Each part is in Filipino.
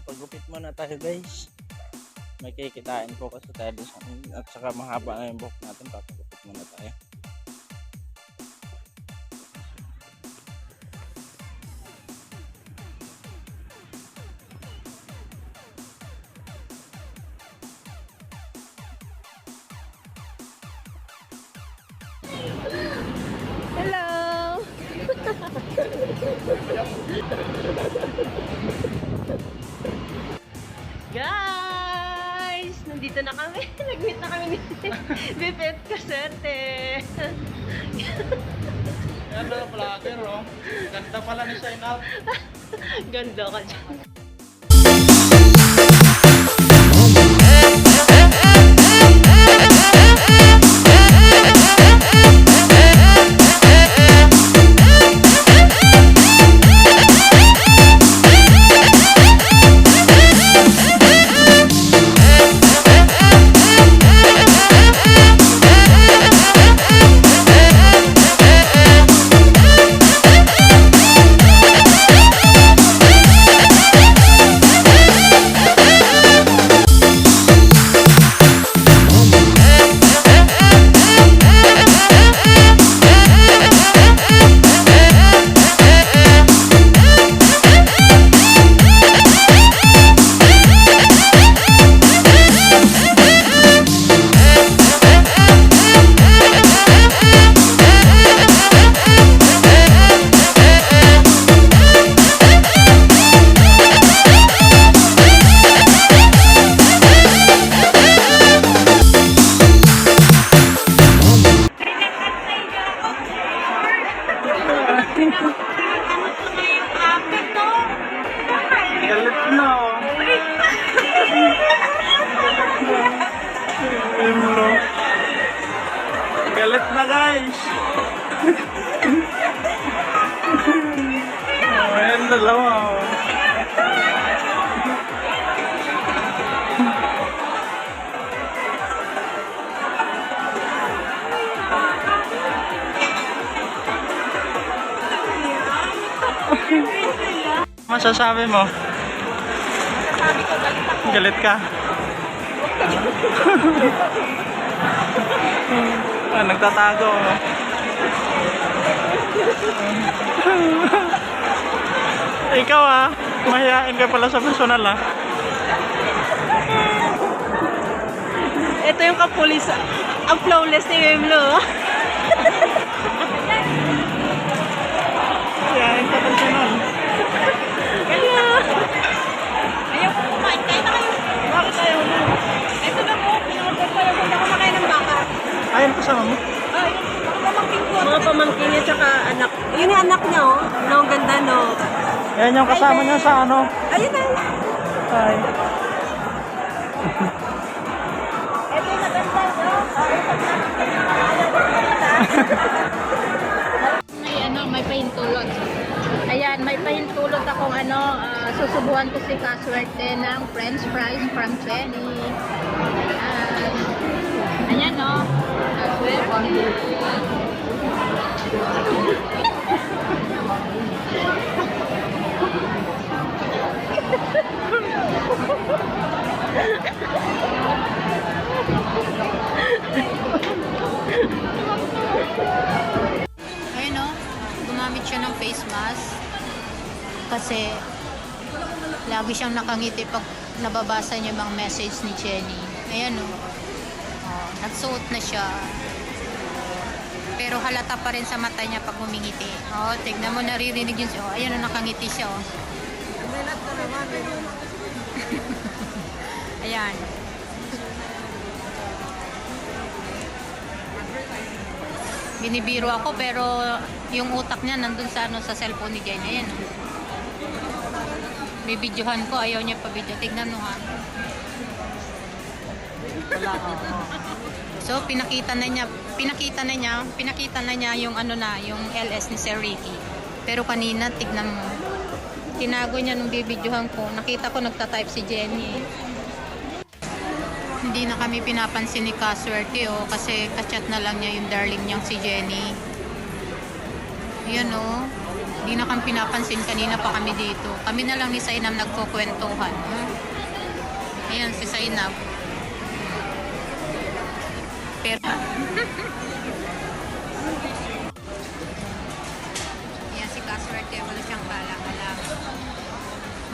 Eat muna tayo guys. May kikitain po kasi tayo doon sa at saka mahaba na yung buhok natin. Papagupit muna tayo. Hello! Guys! Nandito na kami. Nag-meet na kami ni Bipet Kaserte. Na, vlogger oh. Ganda pala ni Shine Out. Ganda ka dyan. Galit na oh. Galit na guys. oh, ayan dalawa Masasabi mo? Galit ka? ah, nagtatago. Ikaw ah, mahihain ka pala sa personal ah. Ito yung kapulis. Ang flawless ni Mimlo. Mahihain ka personal. Yan yung kasama niya sa ano. Ayun na. Ay. Ito yung maganda no. may ano, may pahintulot. Ayan, may pahintulot akong ano, ah, susubuhan ko si Kaswerte ng french fries from Jenny. Ayan. Ayan no, Kaswerte. Lagi siyang nakangiti pag nababasa niya mga message ni Jenny. Ayan no. Oh, nagsuot na siya. Pero halata pa rin sa mata niya pag humingiti. Oh, tignan mo naririnig yun siya. Oh, ayan no, nakangiti siya oh. Ayan. Binibiro ako pero yung utak niya nandun sa ano sa cellphone ni Jenny. Ayan. oh. Bibidyohan ko, ayaw niya pa video. Tignan mo ha. Wala. So, pinakita na niya, pinakita na niya, pinakita na niya yung ano na, yung LS ni Sir Ricky. Pero kanina, tignan mo. Tinago niya nung bibidyohan ko. Nakita ko nagta-type si Jenny. Hindi na kami pinapansin ni Kaswerte oh, kasi kachat na lang niya yung darling niyang si Jenny. Yan oh. Hindi na kami pinapansin kanina pa kami dito. Kami na lang ni Sainam nagkukwentuhan. oh. Ayan, si Zainab. Pero, Ayan, si Kaswerte, wala siyang kala-kala.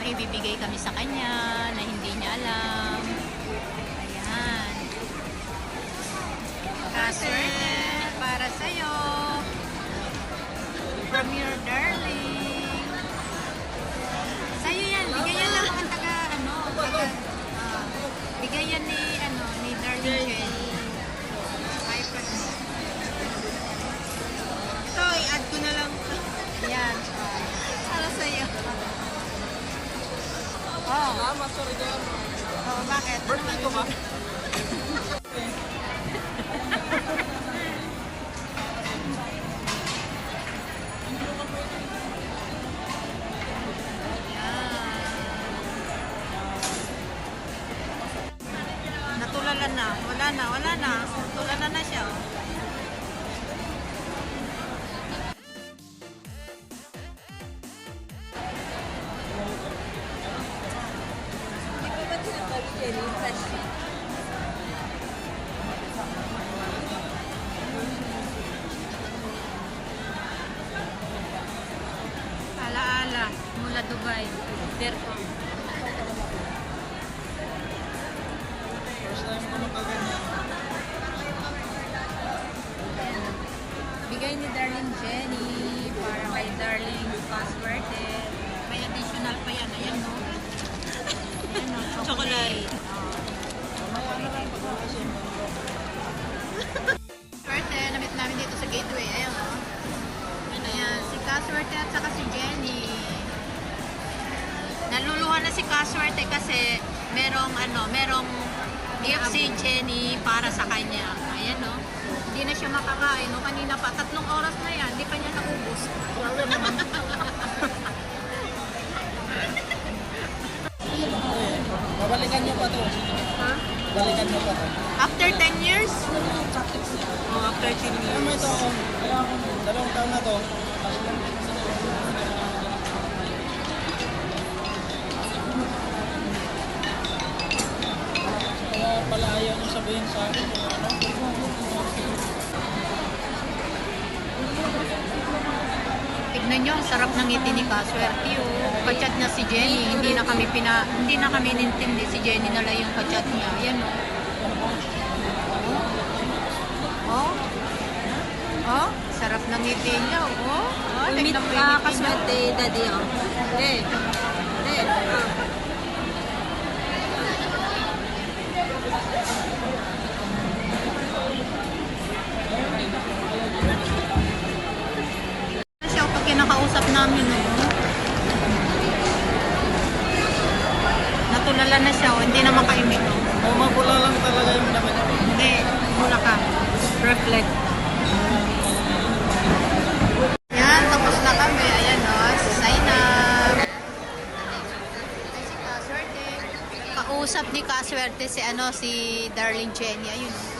May ibibigay kami sa kanya na hindi niya alam. Ayan. Kaswerte, From your darling. Sa'yo yan, bigay yan lang ang taga, ano, taga, ah, bigay yan ni, ano, ni darling pa- Ito, i-add ko na lang. Yan. Para sa'yo. Oh. Mama, sorry dyan. Oh, bakit? Birthday ko ba? Natulalan na. Wala na, wala na. Natulalan na siya. oh. Ala-ala. Mula Dubai. Therefore. Si Jenny para sa kanya. Ayan, no? Hindi na siya makakain. No? Kanina pa, tatlong oras na yan. Hindi pa niya naubos. Babalikan niyo pa to. Ha? Balikan niyo pa to. After 10 years? Oh, after 10 Ano years. ito? Kaya ako, dalawang taon na to. Tignan nyo, ang sarap ng ngiti ni Kaswerte. Oh. Kachat niya si Jenny. Hindi na kami pina, hindi na kami nintindi si Jenny na lang yung kachat niya. Yan oh. Oh. Oh, sarap ng ngiti niya. Oh. Oh, Meet ngiti niya. kaswerte, daddy, oh. Eh. Eh. ah. Reflect. Yan, tapos na kami. Ayan, no? Si Zaina. Ay, si Kaswerte. Kausap ni Kaswerte si, ano, si Darling Jenny. Ayun, no?